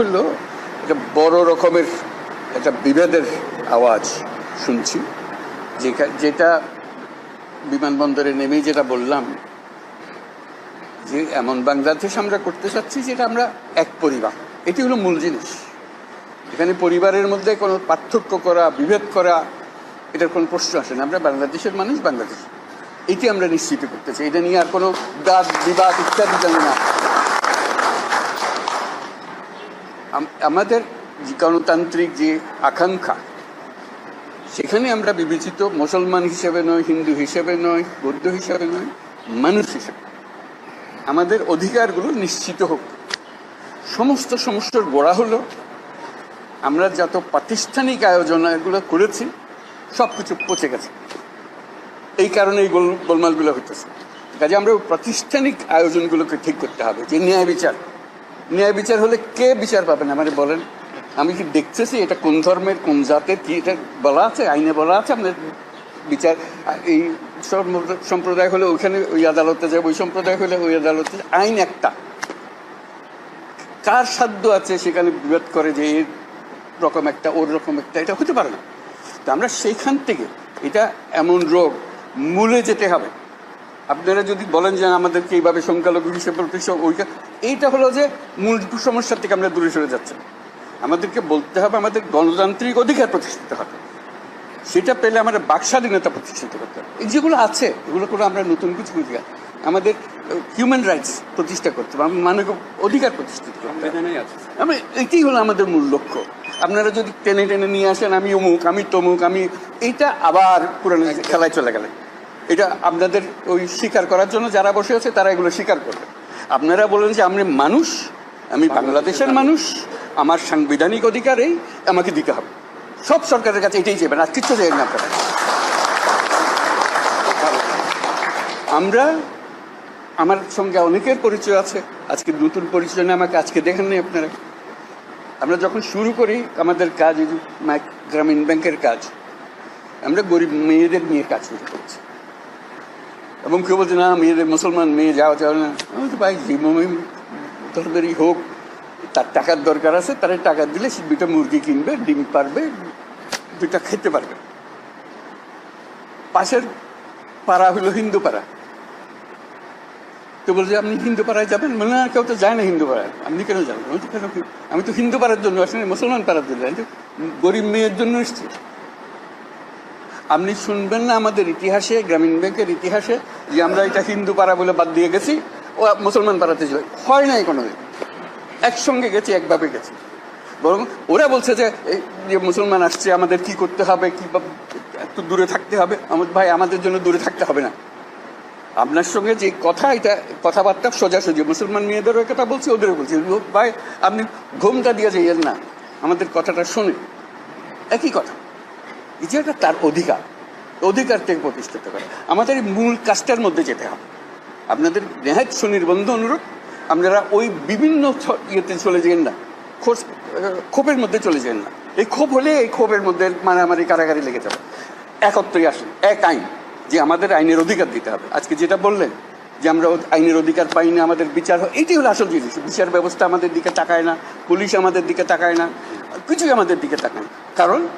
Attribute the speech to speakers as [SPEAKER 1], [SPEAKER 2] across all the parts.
[SPEAKER 1] হলো একটা বড় রকমের একটা বিভেদের আওয়াজ শুনছি। যেটা বিমানবন্দরে নেমেই যেটা বললাম, যে এমন বাংলাদেশ আমরা করতে চাচ্ছি যেটা আমরা এক পরিবার। এটি হলো মূল জিনিস। এখানে পরিবারের মধ্যে কোনো পার্থক্য করা, বিভেদ করা, এটার কোনো প্রশ্ন আসে না। আমরা বাংলাদেশের মানুষ বাংলাদেশ। এটি আমরা নিশ্চিত করতে চাই। এটা নিয়ে আর কোনো বাদ বিবাদ ইত্যাদি যেন না আম- আমাদের গণতান্ত্রিক যে আকাঙ্ক্ষা, সেখানে আমরা বিবেচিত মুসলমান হিসেবে নয়, হিন্দু হিসেবে নয়, বৌদ্ধ হিসেবে নয়, মানুষ হিসেবে আমাদের অধিকারগুলো নিশ্চিত হোক। সমস্ত সমস্যার গোড়া হলো, আমরা যত প্রাতিষ্ঠানিক আয়োজন এগুলো করেছি সব কিছু পচে গেছে। এই কারণে এই গোল, গোলমালগুলো হইতেছে। কাজে আমরা প্রাতিষ্ঠানিক আয়োজনগুলোকে ঠিক করতে হবে, যে ন্যায় বিচার। ন্যায় বিচার হলে কে বিচার পাবেন আমারে বলেন, আমি কি দেখতেছি এটা কোন ধর্মের, কোন জাতের, কি এটা বলা আছে, আইনে বলা আছে আপনার বিচার? এই সম- সম্প্রদায় হলে ওইখানে ওই আদালতে যাবে, ওই সম্প্রদায় হলে ওই আদালতে আইন একটা। কার সাধ্য আছে সেখানে বিরোধ করে যে এর রকম একটা, ওর রকম একটা? এটা হতে পারে না। তো আমরা সেইখান থেকে, এটা এমন রোগ, মূলে যেতে হবে। আপনারা যদি বলেন যে আমাদেরকে এইভাবে সংখ্যালঘু হিসেবে ওইটা এইটা হলো যে মূল সমস্যার থেকে আমরা দূরে সরে যাচ্ছি। আমাদেরকে বলতে হবে আমাদের গণতান্ত্রিক অধিকার প্রতিষ্ঠিত হবে। সেটা পেলে আমাদের বাক স্বাধীনতা প্রতিষ্ঠিত করতে হবে। এই যেগুলো আছে এগুলো করে আমরা নতুন কিছু বুঝি না। আমাদের হিউম্যান রাইটস প্রতিষ্ঠা করতে হবে মানব অধিকার প্রতিষ্ঠিত করতে হবে। আমি এটাই হলো আমাদের মূল লক্ষ্য। আপনারা যদি টেনে টেনে নিয়ে আসেন আমি অমুক আমি তমুক আমি এইটা আবার পুরানো খেলায় চলে গেলে। এটা আপনাদের ওই স্বীকার করার জন্য যারা বসে আছে তারা এগুলো স্বীকার করবে। আপনারা বলেন যে আমি মানুষ আমি বাংলাদেশের মানুষ। আমার সাংবিধানিক অধিকারেই আমাকে দিতে হবে। সব সরকারের কাছে এটাই চাইবেন আর কিচ্ছু চাইবেন না আপনারা। আমরা আমার সঙ্গে অনেকের পরিচয় আছে আজকে নতুন পরিচয় নিয়ে আমাকে আজকে দেখেন নি আপনারা। আমরা যখন শুরু করি আমাদের কাজ গ্রামীণ ব্যাংকের কাজ আমরা গরিব মেয়েদের নিয়ে কাজ শুরু করছি। এবং কেউ বলছে না মেয়েদের মুসলমান মেয়ে যাওয়া যাবে না আমি তো ভাই ধর্মেরই হোক তার টাকার দরকার আছে তার টাকা দিলে সে দুটো মুরগি কিনবে ডিম পারবে দুটা খেতে পারবে পাশের পাড়া হলো হিন্দু পাড়া তো বলছে আপনি হিন্দু পাড়ায় যাবেন মানে না কেউ তো যায় না হিন্দু পাড়ায় আপনি কেন যাবেন আমি তো হিন্দু পাড়ার জন্য আসিনি মুসলমান পাড়ার জন্য গরিব মেয়ের জন্য এসেছি আপনি শুনবেন না আমাদের ইতিহাসে, গ্রামীণ ব্যাংকের ইতিহাসে, যে আমরা এটা হিন্দু পাড়া বলে বাদ দিয়ে গেছি, ও মুসলমান পাড়াতে যাবে হয় নাই কোনোদিন। একসঙ্গে গেছি, একভাবে গেছি। বরং ওরা বলছে যে যে মুসলমান আসছে, আমাদের কি করতে হবে, কি একটু দূরে থাকতে হবে। আমার ভাই, আমাদের জন্য দূরে থাকতে হবে না। আপনার সঙ্গে যে কথা, এটা কথাবার্তা সোজাসুজি। মুসলমান মেয়েদেরও কথা বলছি, ওদেরও বলছি। ভাই, আপনি ঘুমটা দিয়ে যাইয়েন না। আমাদের কথাটা শুনে একই কথা। এই যে একটা তার অধিকার। অধিকার থেকে প্রতিষ্ঠিত করে। আমাদের মূল কাজটার মধ্যে যেতে হবে। আপনাদের নেহাত সুনির্বন্ধ অনুরোধ, আপনারা ওই বিভিন্ন ইয়েতে চলে যান না। খোঁজ ক্ষোভের মধ্যে চলে যান না। এই ক্ষোভ হলে এই ক্ষোভের মধ্যে মারামারি, কারাগারি লেগে যাবে। একত্রই আসুন। এক আইন, যে আমাদের আইনের অধিকার দিতে হবে। আজকে যেটা বললেন, যে আমরা আইনের অধিকার পাই না, আমাদের বিচার হয়, এটাই হলো আসল জিনিস। বিচার ব্যবস্থা আমাদের দিকে তাকায় না, পুলিশ আমাদের দিকে তাকায় না, কিছুই আমাদের দিকে তাকায় না। কারণ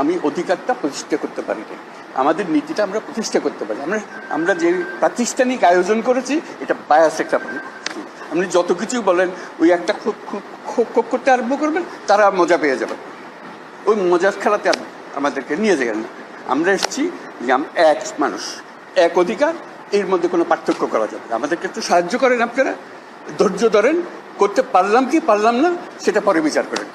[SPEAKER 1] আমি অধিকারটা প্রতিষ্ঠা করতে পারি না আমাদের নীতিটা আমরা প্রতিষ্ঠা করতে পারি। আমরা আমরা যে প্রাতিষ্ঠানিক আয়োজন করেছি, এটা বায়াস একটা আপনি যত কিছু বলেন, ওই একটা খুব খুব খুব করতে আরম্ভ করবেন, তারা মজা পেয়ে যাবে। ওই মজার খেলাতে আমাদেরকে নিয়ে যাবেন না। আমরা এসেছি, যে এক মানুষ, এক অধিকার, এর মধ্যে কোনো পার্থক্য করা যাবে। আমাদেরকে একটু সাহায্য করেন আপনারা। ধৈর্য ধরেন, করতে পারলাম কি পারলাম না, সেটা পরে বিচার করেন।